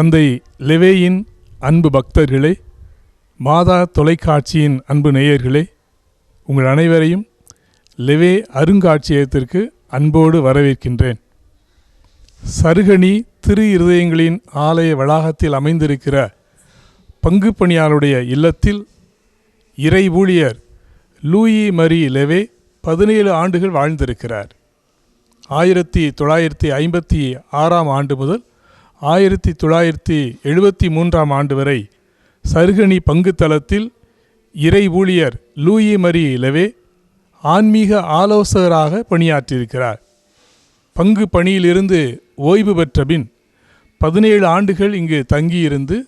தந்தை லெவேயின் அன்பு பக்தர்களே மாதா தொலைக்காட்சியின் அன்பு நேயர்களே உங்கள் அனைவரையும் லெவே அருங்காட்சியகத்திற்கு அன்போடு வரவேற்கின்றேன். சருகணி திரு இருதயங்களின் ஆலய வளாகத்தில் அமைந்திருக்கிற பங்கு பணியாளருடைய இல்லத்தில் இறை ஊழியர் லூயி மரி லெவே பதினேழு ஆண்டுகள் வாழ்ந்திருக்கிறார். ஆயிரத்தி தொள்ளாயிரத்தி ஐம்பத்தி ஆறாம் ஆண்டு முதல் ஆயிரத்தி தொள்ளாயிரத்தி எழுபத்தி மூன்றாம் ஆண்டு வரை சருகணி பங்கு தளத்தில் இறை ஊழியர் லூயி மரி லெவே ஆன்மீக ஆலோசகராக பணியாற்றியிருக்கிறார். பங்கு பணியிலிருந்து ஓய்வு பெற்ற பின் பதினேழு ஆண்டுகள் இங்கு தங்கியிருந்து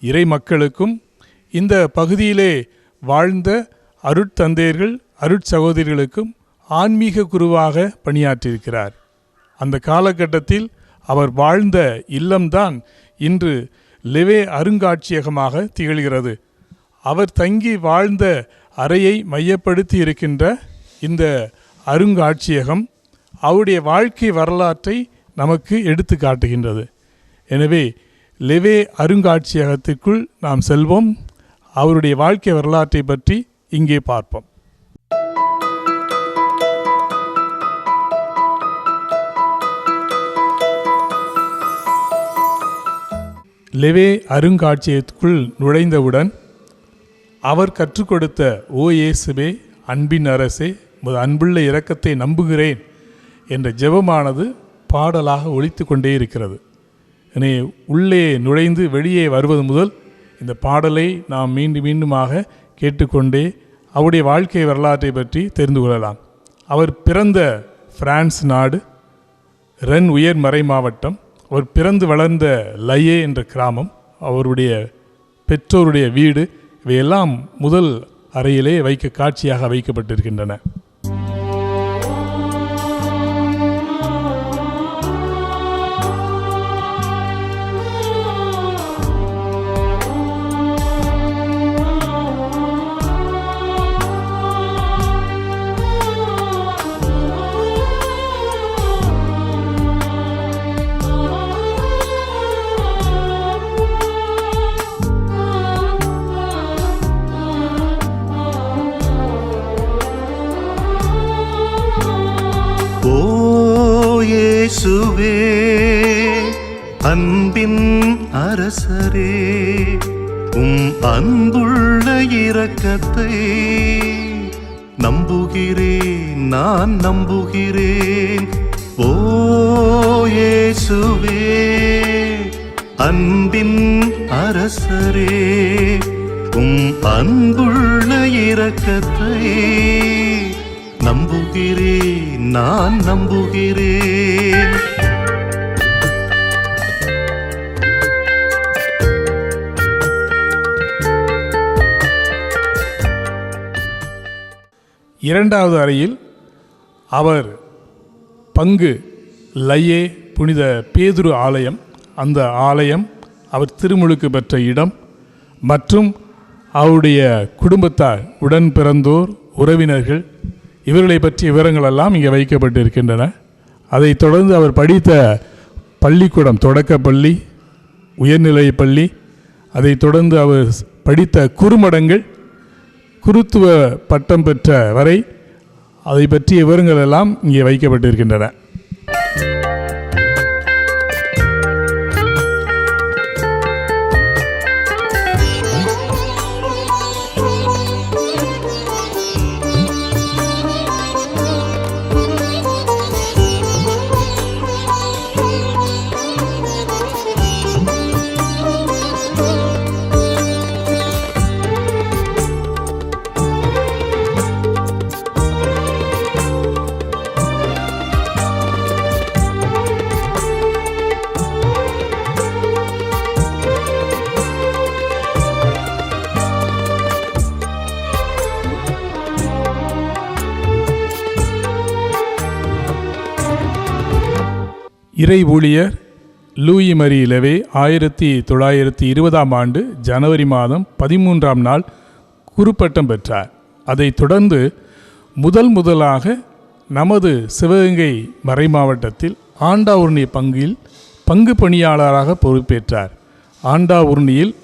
இறை மக்களுக்கும் இந்த பகுதியிலே வாழ்ந்த அருட்தந்தையர்கள் அருட்சகோதரிகளுக்கும் ஆன்மீக குருவாக பணியாற்றியிருக்கிறார். அந்த காலகட்டத்தில் அவர் வாழ்ந்த இல்லம்தான் இன்று லெவே அருங்காட்சியகமாக திகழ்கிறது. அவர் தங்கி வாழ்ந்த அறையை மையப்படுத்தி இருக்கின்ற இந்த அருங்காட்சியகம் அவருடைய வாழ்க்கை வரலாற்றை நமக்கு எடுத்து காட்டுகின்றது. எனவே லெவே அருங்காட்சியகத்திற்குள் நாம் செல்வோம். அவருடைய வாழ்க்கை வரலாற்றை பற்றி இங்கே பார்ப்போம். லெவே அருங்காட்சியகத்துக்குள் நுழைந்தவுடன் அவர் கற்றுக் கொடுத்த ஓ இயேசுவே அன்பின் அரசே உமது அன்புள்ள இரக்கத்தை நம்புகிறேன் என்ற ஜெபமானது பாடலாக ஒழித்து கொண்டே இருக்கிறது. எனவே உள்ளே நுழைந்து வெளியே வருவது முதல் இந்த பாடலை நாம் மீண்டும் மீண்டுமாக கேட்டுக்கொண்டே அவருடைய வாழ்க்கை வரலாற்றை பற்றி தெரிந்து கொள்ளலாம். அவர் பிறந்த பிரான்ஸ் நாடு ரென் உயர் மறை மாவட்டம் அவர் பிறந்து வளர்ந்த லயே என்ற கிராமம் அவருடைய பெற்றோருடைய வீடு இவையெல்லாம் முதல் அறையிலே வைக்க காட்சியாக வைக்கப்பட்டிருக்கின்றன. இயேசுவே அன்பின் அரசரே உம் அன்புள்ள இரக்கத்தை நம்புகிறேன் நான் நம்புகிறேன். ஓ இயேசுவே அன்பின் அரசரே உம் அன்புள்ள இரக்கத்தை நம்புகிறேன் நான் நம்புகிறேன். இரண்டாவது அறையில் அவர் பங்கு லையே புனித பேதுரு ஆலயம் அந்த ஆலயம் அவர் திருமுழுக்கு பெற்ற இடம் மற்றும் அவருடைய குடும்பத்தார் உடன் பிறந்தோர் உறவினர்கள் இவர்களை பற்றிய விவரங்கள் எல்லாம் இங்கே வைக்கப்பட்டிருக்கின்றன. அதைத் தொடர்ந்து அவர் படித்த பள்ளிக்கூடம் தொடக்கப்பள்ளி உயர்நிலை பள்ளி அதைத் தொடர்ந்து அவர் படித்த குறுமடங்கள் குருத்துவ பட்டம் பெற்ற வரை அதை பற்றிய விவரங்கள் எல்லாம் இங்கே வைக்கப்பட்டிருக்கின்றன. இறை ஊழியர் லூயி மரி லெவே ஆயிரத்தி தொள்ளாயிரத்தி இருபதாம் ஆண்டு ஜனவரி மாதம் பதிமூன்றாம் நாள் குறுப்பட்டம் பெற்றார். அதைத் தொடர்ந்து முதல் முதலாக நமது சிவகங்கை மறை மாவட்டத்தில் ஆண்டா உருணி பங்கில் பங்கு பணியாளராக பொறுப்பேற்றார். ஆண்டா உருணியில்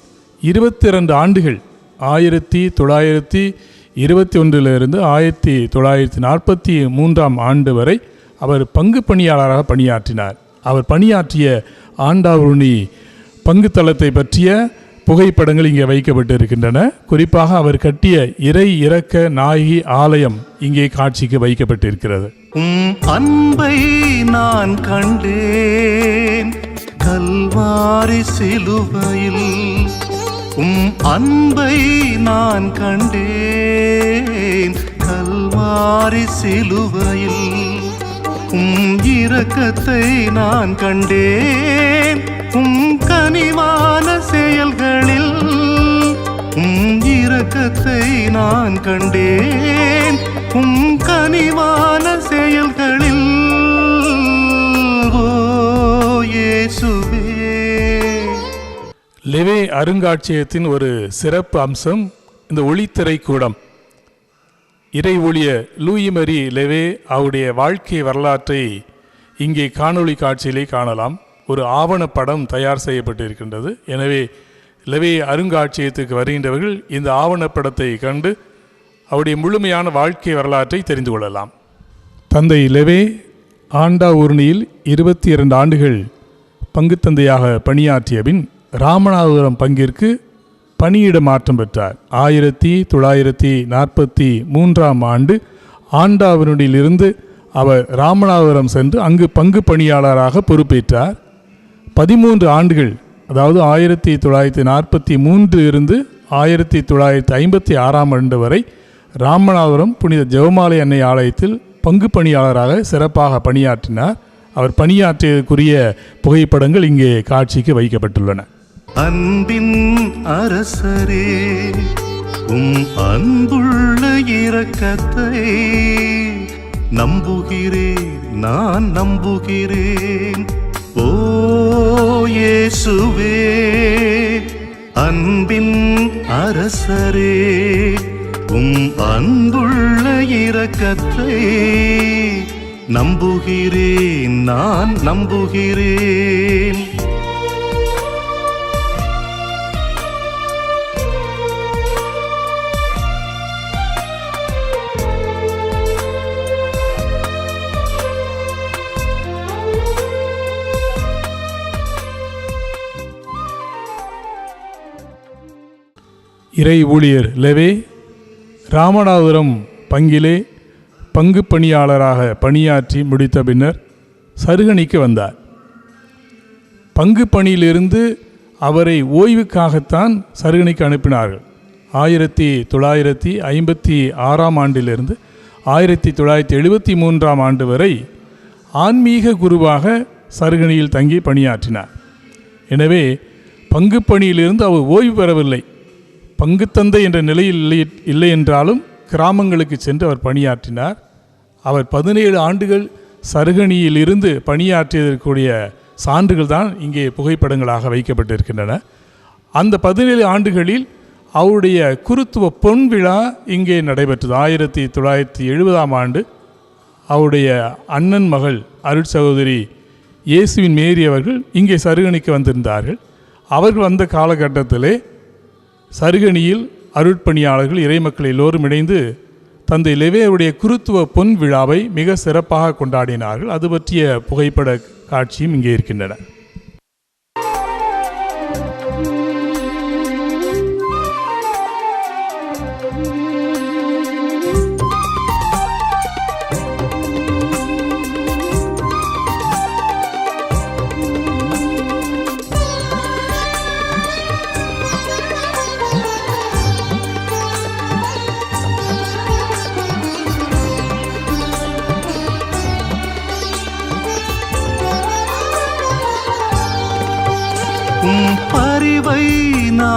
இருபத்தி ரெண்டு ஆண்டுகள் ஆயிரத்தி தொள்ளாயிரத்தி இருபத்தி ஒன்றிலிருந்து ஆயிரத்தி தொள்ளாயிரத்தி நாற்பத்தி மூன்றாம் ஆண்டு வரை அவர் பங்கு பணியாளராக பணியாற்றினார். அவர் பணியாற்றிய ஆண்டாவருணி பங்கு தளத்தை பற்றிய புகைப்படங்கள் இங்கே வைக்கப்பட்டிருக்கின்றன. குறிப்பாக அவர் கட்டிய இறை இறக்க நாயகி ஆலயம் இங்கே காட்சிக்கு வைக்கப்பட்டிருக்கிறது. உம் அன்பை நான் கண்டேன் கல்வாரி சிலுவையில். உம் அன்பை நான் கண்டேன் கல்வாரி சிலுவையில். உம் இரக்கத்தை நான் கண்டேன். உம் கனிவான செயல்களில் உம் இரக்கத்தை நான் கண்டேன். உம் கனிவான செயல்களில் ஓ லெவே அருங்காட்சியகத்தின் ஒரு சிறப்பு அம்சம் இந்த ஒளித்திரை கூடம். இறை ஒழிய லூயி மரி லெவே அவருடைய வாழ்க்கை வரலாற்றை இங்கே காணொளி காட்சியிலே காணலாம். ஒரு ஆவணப்படம் தயார் செய்யப்பட்டிருக்கின்றது. எனவே லெவே அருங்காட்சியகத்துக்கு வருகின்றவர்கள் இந்த ஆவணப்படத்தை கண்டு அவருடைய முழுமையான வாழ்க்கை வரலாற்றை தெரிந்து கொள்ளலாம். தந்தை லெவே ஆண்டா ஊர்ணியில் இருபத்தி இரண்டு ஆண்டுகள் பங்குத்தந்தையாக பணியாற்றிய பின் ராமநாதபுரம் பங்கிற்கு பணியிட மாற்றம் பெற்றார். ஆயிரத்தி தொள்ளாயிரத்தி நாற்பத்தி மூன்றாம் ஆண்டு ஆண்டாவரனிலிருந்து அவர் ராமநாதபுரம் சென்று அங்கு பங்கு பணியாளராக பொறுப்பேற்றார். பதிமூன்று ஆண்டுகள் அதாவது ஆயிரத்தி தொள்ளாயிரத்தி நாற்பத்தி மூன்று இருந்து ஆயிரத்தி தொள்ளாயிரத்தி ஐம்பத்தி ஆறாம் ஆண்டு வரை ராமநாதபுரம் புனித ஜெவமாலை அன்னை ஆலயத்தில் பங்கு பணியாளராக சிறப்பாக பணியாற்றினார். அவர் பணியாற்றியதற்குரிய புகைப்படங்கள் இங்கே காட்சிக்கு வைக்கப்பட்டுள்ளன. அன்பின் அரசரே உம் அன்புள்ள இரக்கத்தை நம்புகிறேன் நான் நம்புகிறேன். ஓயேசுவே அன்பின் அரசரே உம் அன்புள்ள இரக்கத்தை நம்புகிறேன் நான் நம்புகிறேன். இறை ஊழியர் லெவே ராமநாதபுரம் பங்கிலே பங்கு பணியாளராக பணியாற்றி முடித்த பின்னர் சருகணிக்கு வந்தார். பங்கு பணியிலிருந்து அவரை ஓய்வுக்காகத்தான் சருகணிக்கு அனுப்பினார்கள். ஆயிரத்தி தொள்ளாயிரத்தி ஐம்பத்தி ஆறாம் ஆண்டிலிருந்து ஆயிரத்தி தொள்ளாயிரத்தி எழுபத்தி மூன்றாம் ஆண்டு வரை ஆன்மீக குருவாக சருகணியில் தங்கி பணியாற்றினார். எனவே பங்கு பணியிலிருந்து அவர் ஓய்வு பெறவில்லை. பங்குத்தந்தை என்ற நிலையில் இல்லை இல்லை என்றாலும் கிராமங்களுக்கு சென்று அவர் பணியாற்றினார். அவர் பதினேழு ஆண்டுகள் சருகணியில் இருந்து பணியாற்றியதற்குரிய சான்றுகள் தான் இங்கே புகைப்படங்களாக வைக்கப்பட்டிருக்கின்றன. அந்த பதினேழு ஆண்டுகளில் அவருடைய குருத்துவ பொன் விழா இங்கே நடைபெற்றது. ஆயிரத்தி தொள்ளாயிரத்தி எழுபதாம் ஆண்டு அவருடைய அண்ணன் மகள் அருட் சகோதரி இயேசுவின் மேரி அவர்கள் இங்கே சருகணிக்கு வந்திருந்தார்கள். அவர்கள் வந்த காலகட்டத்திலே சருகணியில் அருட்பணியாளர்கள் இறைமக்கள் எல்லோரும் இணைந்து தந்தை லெவேவுடைய குருத்துவ பொன் விழாவை மிக சிறப்பாக கொண்டாடினார்கள். அது பற்றிய புகைப்பட காட்சியும் இங்கே இருக்கின்றன.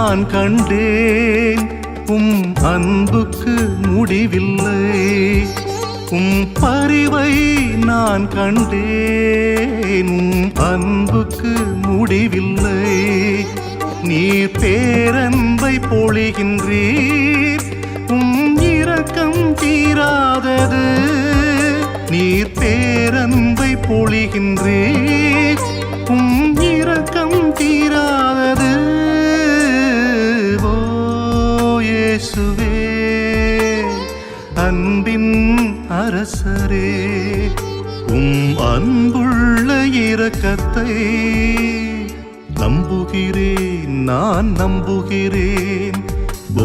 நான் கண்டேன். உம் அன்புக்கு முடிவில்லை. உம் பரிவை நான் கண்டேன். உம் அன்புக்கு முடிவில்லை. நீர் பேரன்பை பொழிகின்றீர். உம் இரக்கம் தீராதது. நீர் பேரன்பை பொழிகின்றீர். இயேசுவே அன்பின் அரசரே உம் அன்புள்ள இரக்கத்தை நம்புகிறேன் நான் நம்புகிறேன்.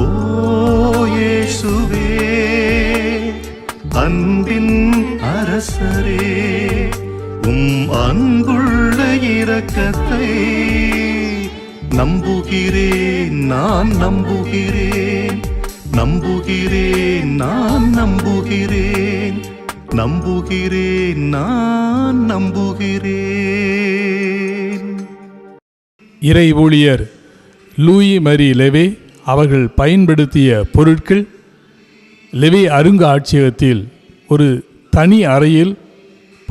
ஓயேசுவே அன்பின் அரசரே உம் அன்புள்ள இரக்கத்தை நம்புகிறேன் நான் நம்புகிறேன். நம்புகிறேன் நான் நம்புகிறேன். நம்புகிறேன் நான் நம்புகிறேன். இறை ஊழியர் லூயி மரி லெவே அவர்கள் பயன்படுத்திய பொருட்கள் லெவே அருங்காட்சியகத்தில் ஒரு தனி அறையில்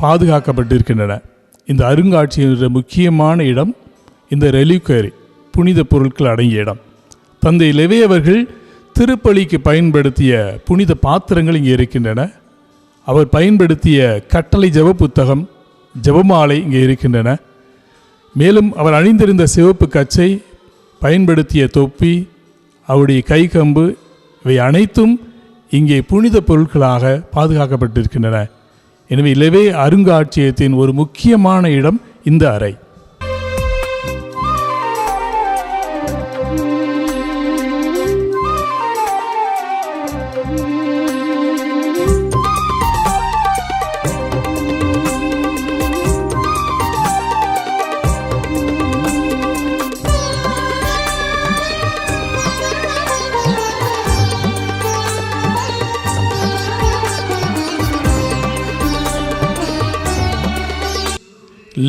பாதுகாக்கப்பட்டிருக்கின்றன. இந்த அருங்காட்சியகத்தின் முக்கியமான இடம் இந்த ரெலிக்வரி புனித பொருட்கள் அடங்கிய இடம். தந்தை லெவே அவர்கள் திருப்பலிக்கு பயன்படுத்திய புனித பாத்திரங்கள் இங்கே இருக்கின்றன. அவர் பயன்படுத்திய கட்டளை ஜெவ புத்தகம் ஜெபமாலை இங்கே இருக்கின்றன. மேலும் அவர் அணிந்திருந்த சிவப்பு கச்சை பயன்படுத்திய தொப்பி அவருடைய கைகம்பு இவை அனைத்தும் இங்கே புனித பொருட்களாக பாதுகாக்கப்பட்டிருக்கின்றன. எனவே இலவே அருங்காட்சியகத்தின் ஒரு முக்கியமான இடம் இந்த அறை.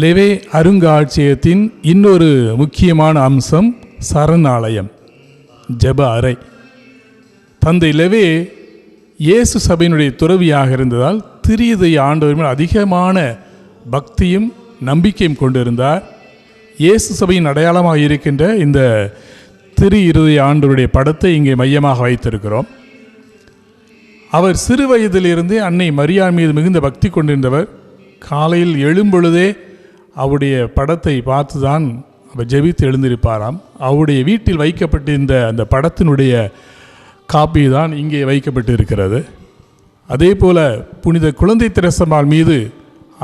லெவே அருங்காட்சியகத்தின் இன்னொரு முக்கியமான அம்சம் சரணாலயம் ஜெப அறை. தந்தை லெவே இயேசு சபையினுடைய துறவியாக இருந்ததால் திரியதை ஆண்டவர் மேல் அதிகமான பக்தியும் நம்பிக்கையும் கொண்டிருந்தார். இயேசு சபையின் அடையாளமாக இருக்கின்ற இந்த திரு இருதய ஆண்டவருடைய படத்தை இங்கே மையமாக வைத்திருக்கிறோம். அவர் சிறு வயதிலிருந்தே அன்னை மரியா மீது மிகுந்த பக்தி கொண்டிருந்தவர். காலையில் எழும்பொழுதே அவருடைய படத்தை பார்த்து தான் அவர் ஜெபித்து எழுந்திருப்பாராம். அவருடைய வீட்டில் வைக்கப்பட்டிருந்த அந்த படத்தினுடைய காப்பி தான் இங்கே வைக்கப்பட்டு இருக்கிறது அதே போல புனித குழந்தை திரசம்மாள் மீது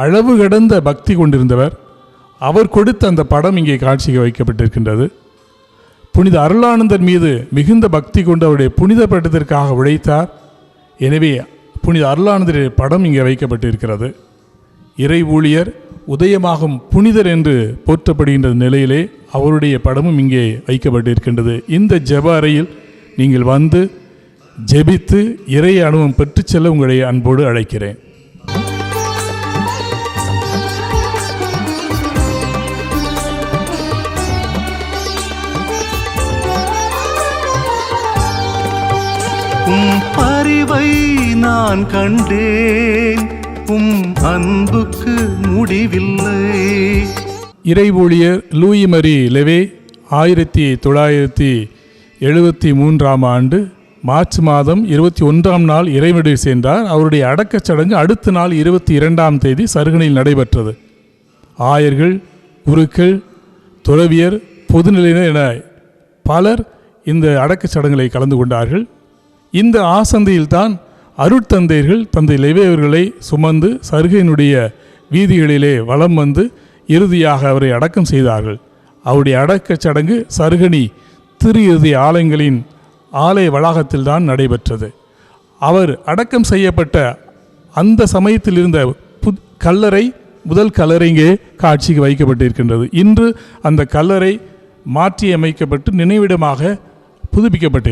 அளவு கடந்த பக்தி கொண்டிருந்தவர். அவர் கொடுத்த அந்த படம் இங்கே காட்சிக்கு வைக்கப்பட்டிருக்கின்றது. புனித அருளானந்தர் மீது மிகுந்த பக்தி கொண்டு அவருடைய புனித பட்டத்திற்காக உழைத்தார். எனவே புனித அருளானந்தருடைய படம் இங்கே வைக்கப்பட்டிருக்கிறது. இறை ஊழியர் உதயமாகும் புனிதர் என்று போற்றப்படுகின்ற நிலையிலே அவருடைய படமும் இங்கே வைக்கப்பட்டிருக்கின்றது. இந்த ஜப அறையில் நீங்கள் வந்து ஜெபித்து இறை அனுபவம் பெற்று செல்ல உங்களை அன்போடு அழைக்கிறேன். உம் பரிவை நான் கண்டேன். உம் அன்புக்கு முடிவில்லை. இறை ஊழியர் லூயி மரி லெவே ஆயிரத்தி தொள்ளாயிரத்தி எழுபத்தி மூன்றாம் ஆண்டு மார்ச் மாதம் இருபத்தி ஒன்றாம் நாள் இறைவடி சென்றார். அவருடைய அடக்கச் சடங்கு அடுத்த நாள் இருபத்தி இரண்டாம் தேதி சருகனில் நடைபெற்றது. ஆயர்கள் குருக்கள் துறவியர் பொதுநிலையினர் என பலர் இந்த அடக்கச் சடங்குகளை கலந்து கொண்டார்கள். இந்த ஆசந்தியில்தான் அருட்தந்தையர்கள் தந்தை லெவே சுமந்து சருகையினுடைய வீதிகளிலே வலம் வந்து இறுதியாக அவரை அடக்கம் செய்தார்கள். அவருடைய அடக்கச் சடங்கு சருகணி திரு இறுதி ஆலயங்களின் ஆலய வளாகத்தில்தான் நடைபெற்றது. அவர் அடக்கம் செய்யப்பட்ட அந்த சமயத்தில் இருந்த புத் கல்லறை முதல் கல்லறை இங்கே காட்சிக்கு வைக்கப்பட்டிருக்கின்றது. இன்று அந்த கல்லறை மாற்றி அமைக்கப்பட்டு நினைவிடமாக புதுப்பிக்கப்பட்டு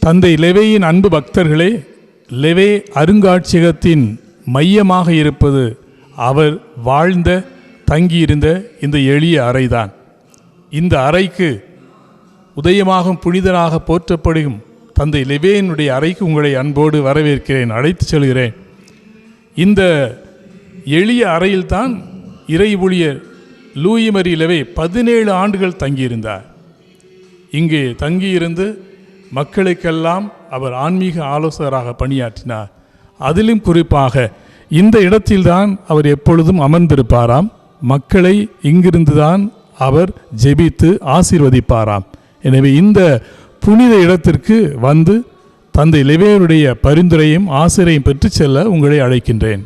தந்தை லெவேயின் அன்பு பக்தர்களே லெவே அருங்காட்சியகத்தின் மையமாக இருப்பது அவர் வாழ்ந்த தங்கியிருந்த இந்த எளிய அறைதான். இந்த அறைக்கு உதயமாகும் புனிதனாக போற்றப்படும் தந்தை லெவேனுடைய அறைக்கு உங்களை அன்போடு வரவேற்கிறேன் அழைத்துச் செல்கிறேன். இந்த எளிய அறையில்தான் இறை ஊழியர் லூயி மரி லெவே பதினேழு ஆண்டுகள் தங்கியிருந்தார். இங்கே தங்கியிருந்து மக்களுக்கெல்லாம் அவர் ஆன்மீக ஆலோசகராக பணியாற்றினார். அதிலும் குறிப்பாக இந்த இடத்தில்தான் அவர் எப்பொழுதும் அமர்ந்திருப்பாராம். மக்களை இங்கிருந்துதான் அவர் ஜெபித்து ஆசீர்வதிப்பாராம். எனவே இந்த புனித இடத்திற்கு வந்து தந்தை லிவேருடைய பரிந்துரையும் ஆசிரியையும் பெற்றுச் செல்ல உங்களை அழைக்கின்றேன்.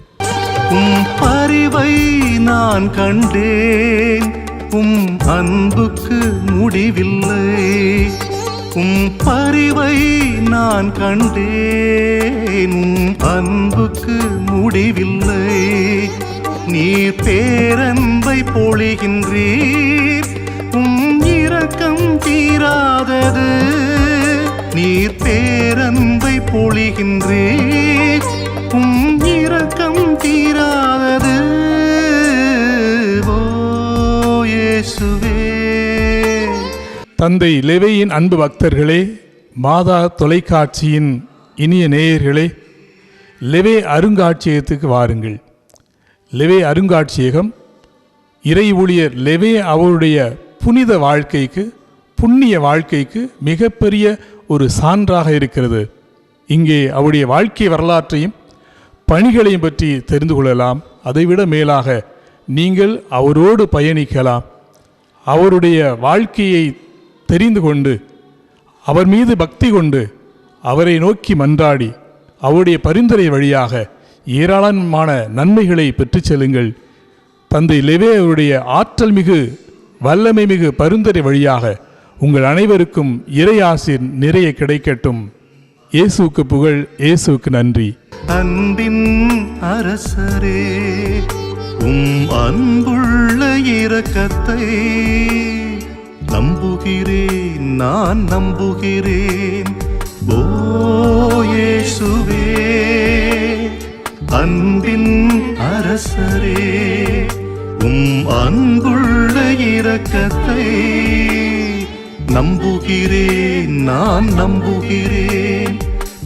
உம் பரிவை நான் கண்டேன். உம் அன்புக்கு முடிவில்லை. உம் பறிவை நான் கண்டேன். உம் அன்புக்கு முடிவில்லை. நீர் பேரன்பை பொழிகின்றீர். உம் இரக்கம் தீராதது. நீர் பேரன்பை பொழிகின்றீர். உம் இரக்கம் தீராதது. ஓ இயேசுவே. தந்தை லெவையின் அன்பு பக்தர்களே மாதா தொலைக்காட்சியின் இனிய நேயர்களே லெவே அருங்காட்சியகத்துக்கு வாருங்கள். லெவே அருங்காட்சியகம் இறை ஊழியர் லெவே அவருடைய புனித வாழ்க்கைக்கு புண்ணிய வாழ்க்கைக்கு மிகப்பெரிய ஒரு சான்றாக இருக்கிறது. இங்கே அவருடைய வாழ்க்கை வரலாற்றையும் பணிகளையும் பற்றி தெரிந்து கொள்ளலாம். அதைவிட மேலாக நீங்கள் அவரோடு பயணிக்கலாம். அவருடைய வாழ்க்கையை தெரிந்து கொண்டு அவர் மீது பக்தி கொண்டு அவரை நோக்கி மன்றாடி அவருடைய பரிந்துரை வழியாக ஏராளமான நன்மைகளை பெற்றுச் செல்லுங்கள். தந்தை லெவே அவருடைய ஆற்றல் மிகு வல்லமை மிகு பரிந்துரை வழியாக உங்கள் அனைவருக்கும் இறை ஆசிர் நிறைய கிடைக்கட்டும். இயேசுக்கு புகழ் இயேசுவுக்கு நன்றி. அன்பின் அரசரே உம் அன்புள்ள இரக்கத்தை நம்புகிறேன் நான் நம்புகிறேன். ஓ அன்பின் அரசரே உம் அன்புள்ள இரக்கத்தை நம்புகிறேன் நான் நம்புகிறேன்.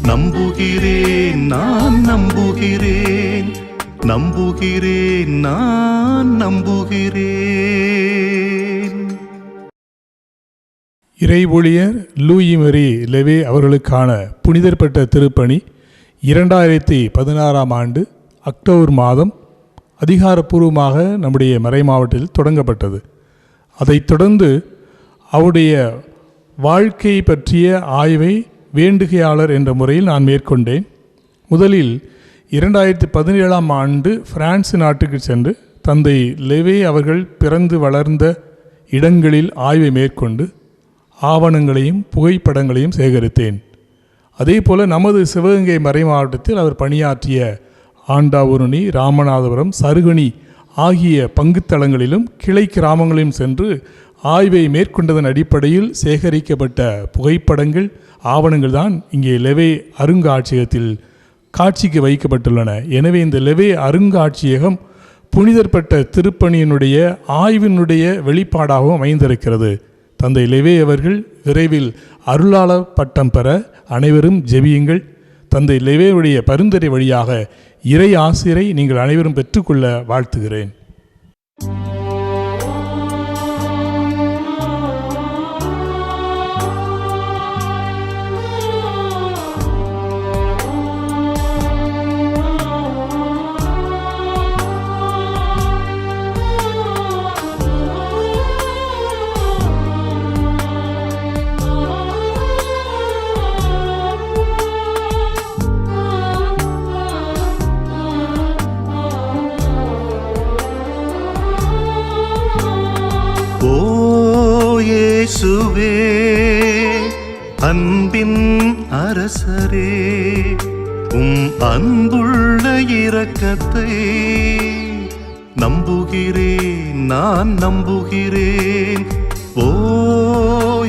நம்புகிறேன் நான் நம்புகிறேன். நம்புகிறேன் நான் நம்புகிறேன். இறை ஊழியர் லூயி மெரி லெவே அவர்களுக்கான புனிதர் பெற்ற திருப்பணி இரண்டாயிரத்தி பதினாறாம் ஆண்டு அக்டோபர் மாதம் அதிகாரப்பூர்வமாக நம்முடைய மறை மாவட்டத்தில் தொடங்கப்பட்டது. அதைத் தொடர்ந்து அவருடைய வாழ்க்கை பற்றிய ஆய்வை வேண்டுகையாளர் என்ற முறையில் நான் மேற்கொண்டேன். முதலில் இரண்டாயிரத்தி பதினேழாம் ஆண்டு பிரான்ஸ் நாட்டுக்கு சென்று தந்தை லெவே அவர்கள் பிறந்து வளர்ந்த இடங்களில் ஆய்வை மேற்கொண்டு ஆவணங்களையும் புகைப்படங்களையும் சேகரித்தேன். அதே போல் நமது சிவகங்கை மறை மாவட்டத்தில் அவர் பணியாற்றிய ஆண்டாவூரணி ராமநாதபுரம் சருகணி ஆகிய பங்குத்தளங்களிலும் கிளை கிராமங்களிலும் சென்று ஆய்வை மேற்கொண்டதன் அடிப்படையில் சேகரிக்கப்பட்ட புகைப்படங்கள் ஆவணங்கள் தான் இங்கே லெவே அருங்காட்சியகத்தில் காட்சிக்கு வைக்கப்பட்டுள்ளன. எனவே இந்த லெவே அருங்காட்சியகம் புனிதர்பட்ட திருப்பணியினுடைய ஆய்வினுடைய வெளிப்பாடாகவும் அமைந்திருக்கிறது. தந்தை லெவே அவர்கள் விரைவில் அருளாளர் பட்டம் பெற அனைவரும் ஜெபியுங்கள். தந்தை லெவேவுடைய பரிந்துரை வழியாக இறை ஆசிரை நீங்கள் அனைவரும் பெற்றுக்கொள்ள வாழ்த்துகிறேன். இயேசுவே அன்பின் அரசரே உம் அன்புள்ள இரக்கத்தை நம்புகிறேன் நான் நம்புகிறேன். ஓ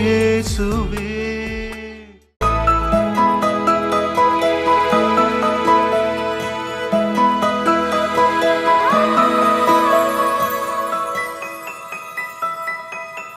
இயேசுவே.